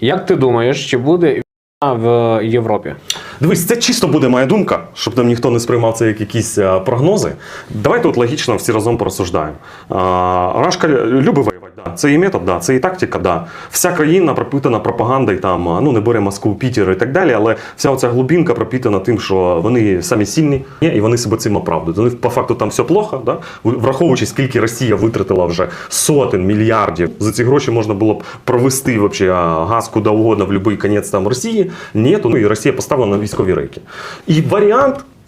Як ти думаєш, чи буде війна в Європі? Дивись, це чисто буде моя думка, щоб там ніхто не сприймав це як якісь е, прогнози. Давайте от логічно всі разом порозсуждаємо. А, Рашка любить. Це і метод, да. це і тактика, да. Вся країна пропитана пропагандою, там, ну не бере Москву, Пітер і так далі, але вся оця глубинка пропитана тим, що вони самі сильні і вони себе цим оправдують. Вони по факту там все плохо, да? враховуючи, скільки Росія витратила вже сотень мільярдів. За ці гроші можна було б провести вообще газ куди угодно в будь-який кінець там Росії. Ні, ну і Росія поставила на військові рейки. І варіант.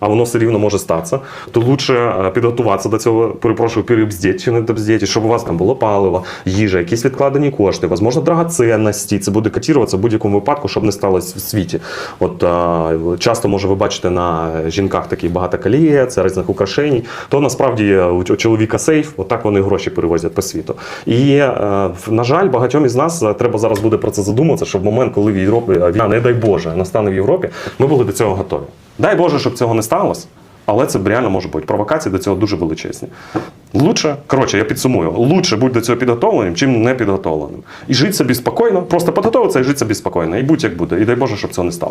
А воно все рівно може статися, то лучше е, підготуватися до цього, перепрошую, перебздіть чи не добздіть, щоб у вас там було паливо, їжа, якісь відкладені кошти, можливо, драгоценності. Це буде котіруватися в будь-якому випадку, щоб не сталося в світі. От е, часто може ви бачите на жінках такі багато коліє, різних украшень. То насправді у чоловіка сейф, отак вони гроші перевозять по світу. І е, в- на жаль, багатьом із нас е, треба зараз буде про це задуматися, щоб в момент, коли в Європі е, війна, не дай Боже, настане в Європі, ми були до цього готові. Дай Боже, щоб цього не сталося. Але це реально може бути. Провокації до цього дуже величезні. Лучше, коротше, я підсумую, лучше будь до цього підготовленим, чим не підготовленим. І жити собі спокійно, просто підготовитися і жити собі спокійно. І будь як буде. І дай Боже, щоб цього не стало.